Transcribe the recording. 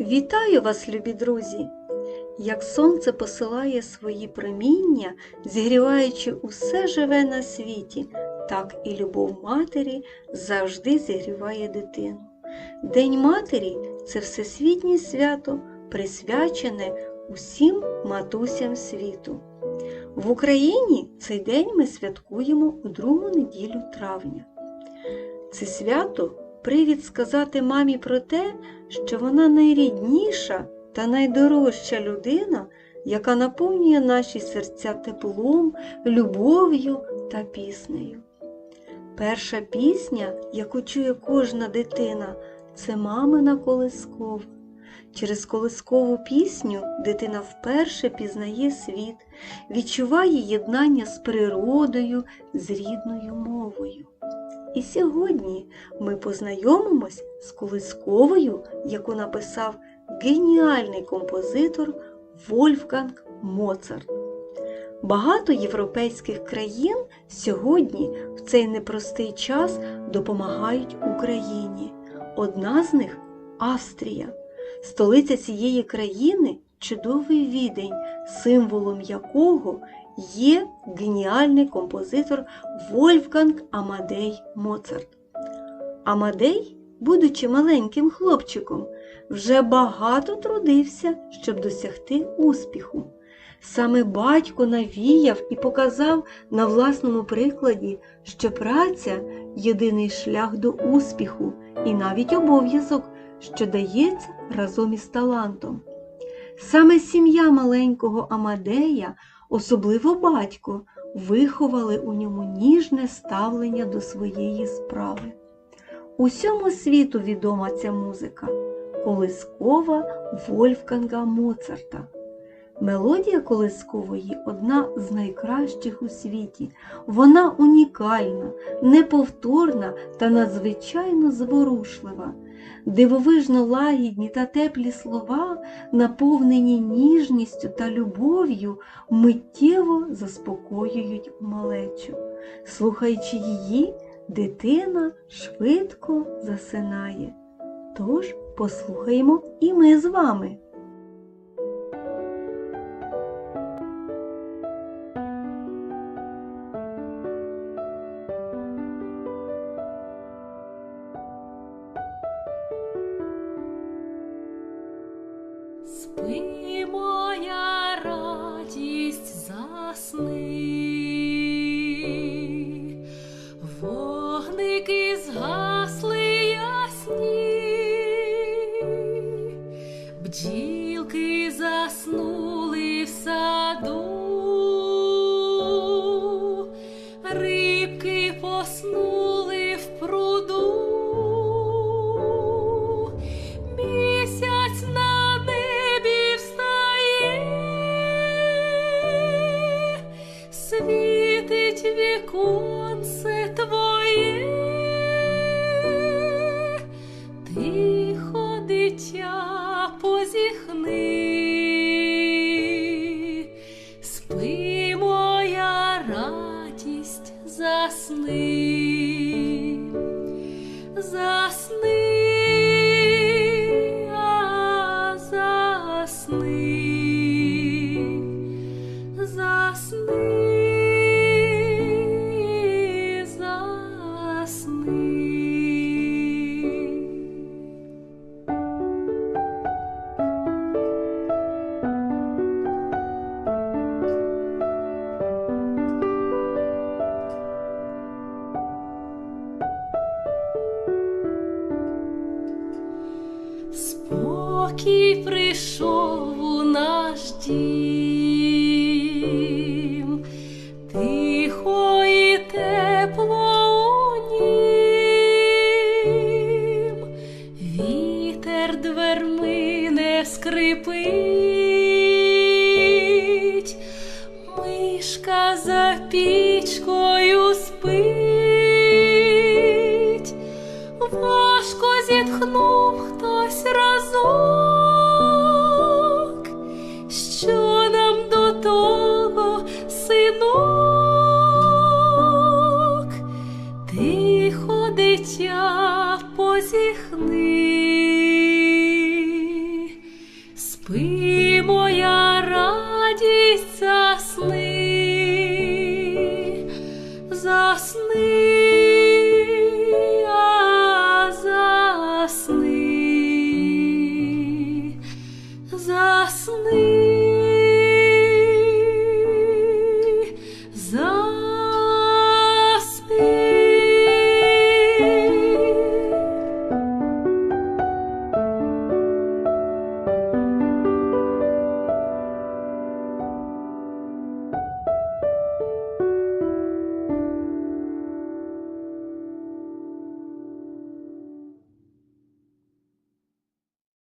Вітаю вас, любі друзі! Як сонце посилає свої проміння, зігріваючи усе живе на світі, так і любов матері завжди зігріває дитину. День матері це всесвітнє свято, присвячене усім матусям світу. В Україні цей день ми святкуємо у другу неділю травня. Це свято привід сказати мамі про те, що вона найрідніша та найдорожча людина, яка наповнює наші серця теплом, любов'ю та піснею. Перша пісня, яку чує кожна дитина, це мамина колискова. Через колискову пісню дитина вперше пізнає світ, відчуває єднання з природою, з рідною мовою. І сьогодні ми познайомимось з колисковою, яку написав геніальний композитор Вольфганг Моцарт. Багато європейських країн сьогодні в цей непростий час допомагають Україні. Одна з них Австрія. Столиця цієї країни чудовий відень, символом якого є геніальний композитор Вольфганг Амадей Моцарт. Амадей, будучи маленьким хлопчиком, вже багато трудився, щоб досягти успіху. Саме батько навіяв і показав на власному прикладі, що праця єдиний шлях до успіху і навіть обов'язок, що дається разом із талантом. Саме сім'я маленького Амадея, особливо батько, виховали у ньому ніжне ставлення до своєї справи. Усьому світу відома ця музика колискова Вольфганга Моцарта. Мелодія колискової одна з найкращих у світі. Вона унікальна, неповторна та надзвичайно зворушлива. Дивовижно лагідні та теплі слова, наповнені ніжністю та любов'ю, миттєво заспокоюють малечу. Слухаючи її, дитина швидко засинає. Тож послухаємо і ми з вами. Спи, моя радість, засни, засни. Засни, а засни, Спокій прийшов у наш дім, тихо і тепло у нім, вітер дверми не скрипить, мишка за пічкою спить. Важко зітхнув хтось разом.